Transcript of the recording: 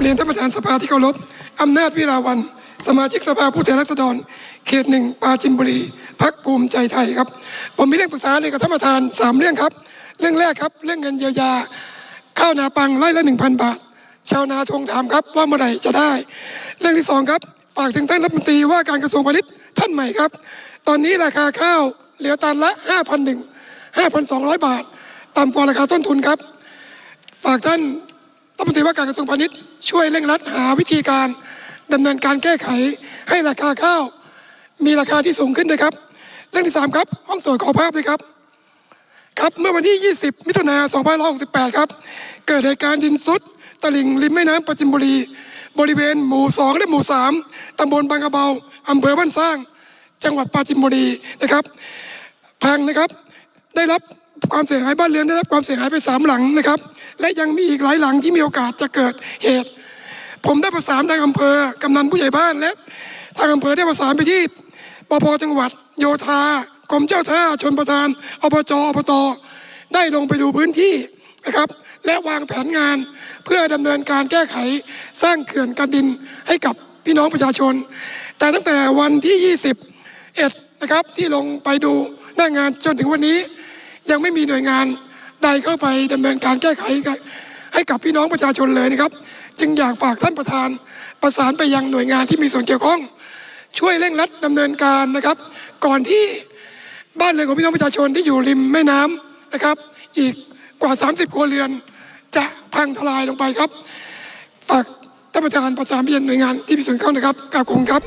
เรียนท่านประธานสภาที่เคารพอำนาจวิลาวันสมาชิกสภาผู้แทนราษฎร เขตหนึ่งปราจินบุรีพักภูมิใจไทยครับ ผมมีเรื่องปรึกษาเลยกับท่านประธานสามเรื่องครับ เรื่องแรกครับ เรื่องเงินเยียวยา ข้าวนาปังไร่ละหนึ่งพันบาท ชาวนาทวงถามครับว่าเมื่อไหร่จะได้ เรื่องที่สองครับ ฝากถึงท่านรัฐมนตรีว่าการกระทรวงพาณิชย์ท่านใหม่ครับ ตอนนี้ราคาข้าวเหลือตันละ5,001 5,200 บาทต่ำกว่าราคาต้นทุนครับ ฝากท่าน รัฐมนตรีว่าการกระทรวงพาณิชย์ช่วยเร่งรัดหาวิธีการดำเนินการแก้ไขให้ราคาข้าวมีราคาที่สูงขึ้นด้วยครับ เรื่องที่สามครับห้องสวนขอภาพด้วยครับครับเมื่อวันที่ 20 มิถุนายน2568 ครับ เกิดเหตุการณ์ดินซุดตลิ่งริมแม่น้ำปราจินบุรี บริเวณหมู่ 2 และหมู่ 3 ตำบลบางกระเบาอำเภอบ้านสร้าง จังหวัดปราจินบุรีนะครับ พังนะครับ ได้รับความเสียหายบ้านเรือนได้รับความเสียหายไปสามหลังนะครับ และยังมีอีกหลายหลังที่มีโอกาสจะเกิดเหตุ ผมได้ประสานทางอำเภอกำนันผู้ใหญ่บ้านและทางอำเภอได้ประสานไปที่ปปจังหวัด โยธากรมเจ้าท่าชนประทานอบจอบตได้ลงไปดูพื้นที่นะครับ และวางแผนงานเพื่อดำเนินการแก้ไขสร้างเขื่อนกันดินให้กับพี่น้องประชาชน แต่ตั้งแต่วันที่ 21นะครับที่ลงไปดูหน้างานจนถึงวันนี้ ยังไม่มีหน่วยงานใดเข้าไปดำเนินการแก้ไขให้กับพี่น้องประชาชนเลยนะครับ จึงอยากฝากท่านประธานประสานไปยังหน่วยงานที่มีส่วนเกี่ยวข้อง ช่วยเร่งรัดดำเนินการนะครับ ก่อนที่บ้านเรือนของพี่น้องประชาชนที่อยู่ริมแม่น้ำนะครับ อีกกว่า 30ครัวเรือนจะพังทลายลงไปครับฝากท่านประธานประสานไปยังหน่วยงานที่มีส่วนเกี่ยวข้องนะครับกราบขอบคุณครับ